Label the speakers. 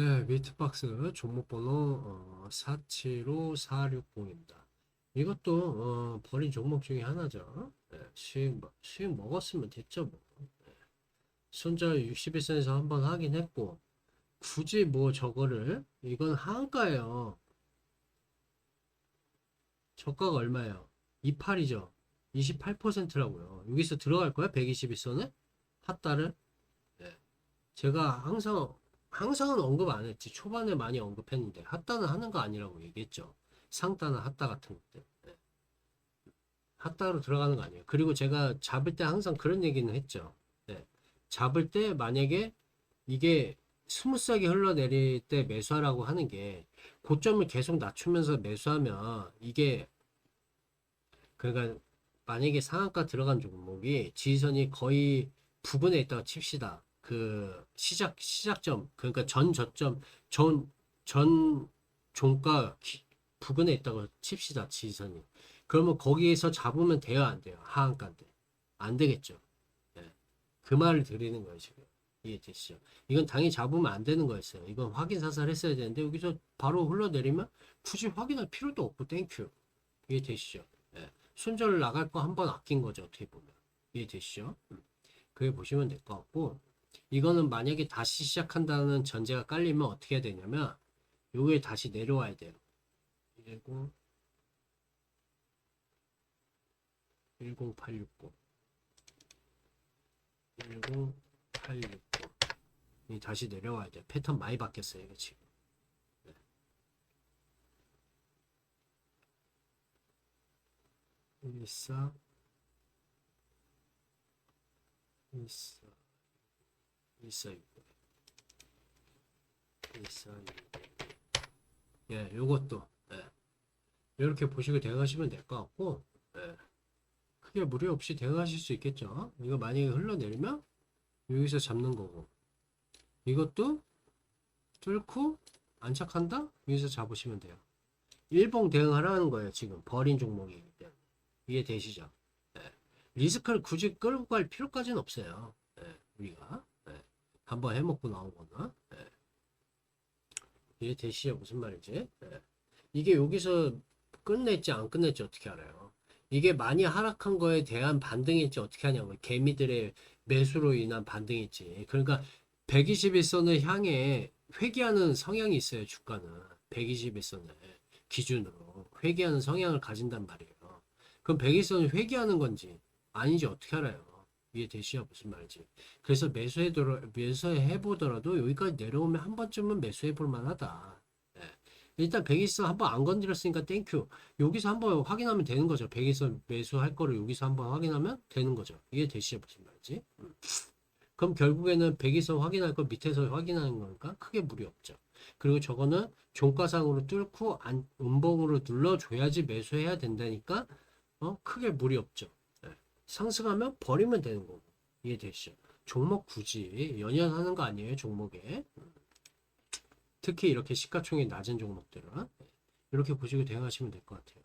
Speaker 1: 네, 미트박스 종목번호 어, 475460입니다. 이것도 어, 버린 종목 중에 하나죠. 네, 수익, 먹- 수익 먹었으면 됐죠. 뭐. 네. 손절 61선에서 한번 하긴 했고 굳이 뭐 저거를 이건 하한가예요. 저가가 얼마예요? 28이죠. 28%라고요. 여기서 들어갈 거야? 121선에? 핫다를? 네. 제가 항상 항상은 언급 안 했지. 초반에 많이 언급했는데 핫다는 하는 거 아니라고 얘기했죠. 상따나 핫다 같은 것들. 네. 핫다로 들어가는 거 아니에요. 그리고 제가 잡을 때 항상 그런 얘기는 했죠. 네. 잡을 때 만약에 이게 스무스하게 흘러내릴 때 매수하라고 하는 게 고점을 계속 낮추면서 매수하면 이게 그러니까 만약에 상한가 들어간 종목이 지지선이 거의 부근에 있다가 칩시다. 그 시작 시작점 그러니까 전 저점 전 전 종가 기- 부근에 있다고 칩시다 지지선이. 그러면 거기에서 잡으면 돼요 안 돼요? 하한가인데. 안 되겠죠. 예. 그 말을 드리는 거예요 이해되시죠 이건 당연히 잡으면 안 되는 거였어요. 이건 확인 사살 했어야 되는데 여기서 바로 흘러내리면 굳이 확인할 필요도 없고 땡큐. 이해되시죠 예. 손절 나갈 거 한 번 아낀 거죠 어떻게 보면. 이해되시죠 음. 그게 보시면 될 것 같고 이거는 만약에 다시 시작한다는 전제가 깔리면 어떻게 해야 되냐면 요게 다시 내려와야 돼요. 10 10860 10860 이 다시 내려와야 돼. 패턴 많이 바뀌었어요, 이거 지금. 네. 일사 일사 예, 요것도 예. 이렇게 보시고 대응하시면 될 것 같고 예. 크게 무리 없이 대응하실 수 있겠죠. 이거 만약에 흘러내리면 여기서 잡는 거고 이것도 뚫고 안착한다? 여기서 잡으시면 돼요. 일봉 대응하라는 거예요. 지금 버린 종목이기 때문에 이해 되시죠? 예. 리스크를 굳이 끌고 갈 필요까지는 없어요. 예, 우리가 예. 한번 해먹고 나오거나 예. 이해되시죠? 무슨 말인지 예. 이게 여기서 끝냈지 안 끝냈지 어떻게 알아요? 이게 많이 하락한 거에 대한 반등일지 어떻게 하냐면 개미들의 매수로 인한 반등일지 그러니까 121선을 향해 회귀하는 성향이 있어요 주가는 121선을 기준으로 회귀하는 성향을 가진단 말이에요 그럼 121선을 회귀하는 건지 아닌지 어떻게 알아요 이해되시죠 무슨 말인지. 그래서 매수해 매수해 보더라도 여기까지 내려오면 한 번쯤은 매수해 볼 만하다. 예. 일단 121선 한번 안 건드렸으니까 땡큐 여기서 한번 확인하면 되는 거죠. 121선 매수할 거를 여기서 한번 확인하면 되는 거죠. 이해되시죠 무슨 말인지. 음. 그럼 결국에는 121선 확인할 거 밑에서 확인하는 거니까 크게 무리 없죠. 그리고 저거는 종가상으로 뚫고 안, 음봉으로 눌러줘야지 매수해야 된다니까 어 크게 무리 없죠. 예. 상승하면 버리면 되는 거고. 이해되시죠? 종목 굳이 연연 하는 거 아니에요 종목에? 특히 이렇게 시가총액 낮은 종목들은. 이렇게 보시고 대응하시면 될 것 같아요